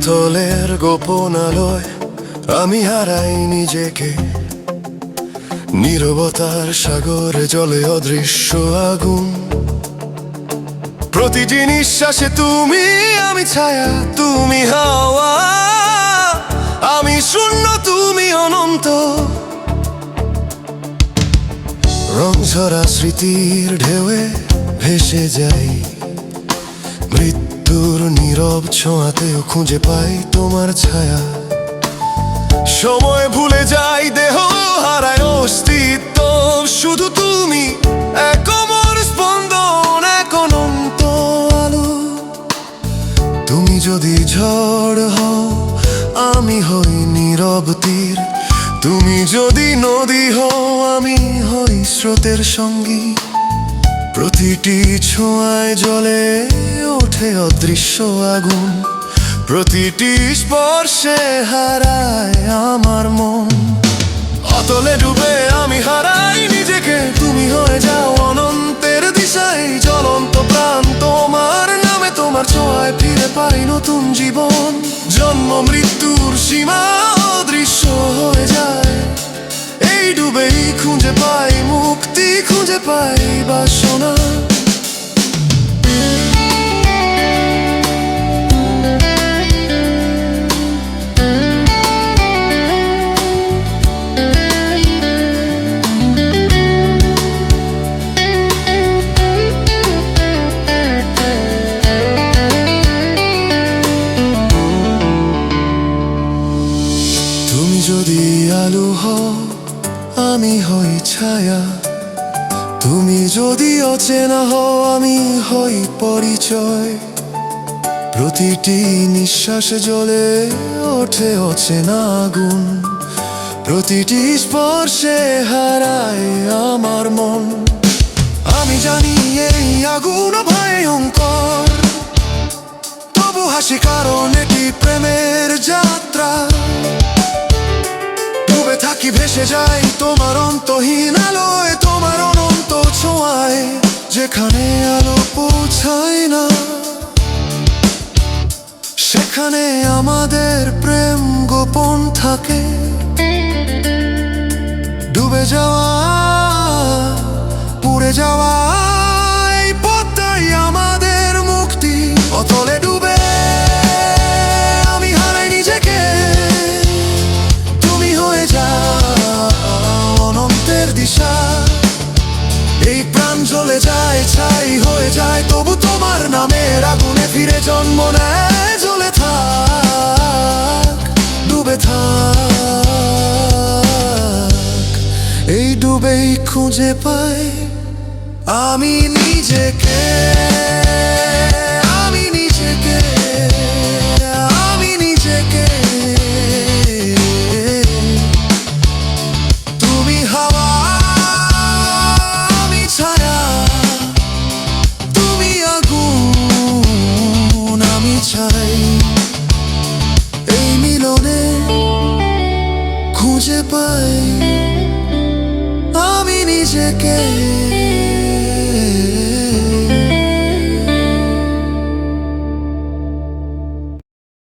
অতলের গোপন আলোয় আমি হারাই নিজেকে। নীরবতার সাগরে জলে অদৃশ্য আগুন। প্রতিটি নিঃশ্বাসে তুমি, আমি ছায়া, তুমি হাওয়া। আমি শূন্য, তুমি অনন্ত। রং ঝরা স্মৃতির ঢেউয়ে ভেসে যাই। মৃত্যুর নীরব ছোঁয়াতেও খুঁজে পাই তোমার ছায়া। সময় ভুলে যাই, দেহ হারায় অস্তিত্ব। শুধু তুমি, এক স্পন্দন অনন্ত আলো। তুমি যদি ঝড় হও, আমি হই নীরব তীর। তুমি যদি নদী হও, আমি হই স্রোতের সঙ্গী। প্রতিটি ছোঁয়ায় জলে ওঠে অদৃশ্য আগুন। প্রতিটি স্পর্শে হারায় আমার মন। অতলে ডুবে আমি হারাই নিজেকে, তুমি হয়ে যাও অনন্তের দিশায়। জ্বলন্ত প্রাণ তোমার নামে তোমার ছোঁয়ায় ফিরে পাই নতুন জীবন। জন্ম, মৃত্যুর সীমা খুঁজে পাই বাসনা তুমি যদি আলো হও আমি হই ছায়া। তুমি যদি অচেনা হও, আমি হই পরিচয়। প্রতিটি নিঃশ্বাসে জ্বলে ওঠে অচেনা আগুন। প্রতিটি স্পর্শে হারায় আমার মন। আমি জানি এই আগুন ভয়ঙ্কর। তবু হাসি কারণ এটি প্রেমের যাত্রা। ডুবে থাকি, ভেসে যাই তোমার অন্তহীন আলোয়। যেখানে আলো পৌঁছায় না সেখানে আমাদের প্রেম গোপন থাকে। ডুবে যাওয়া পুড়ে যাওয়া এই জ্বলে যায়, ছাই হয়ে যায়, তবু তোমার নামের আগুনে ফিরে জন্ম নেয়, জ্বলে থাক, ডুবে থাক। এই ডুবেই খুঁজে পাই আমি নিজেকে। Again.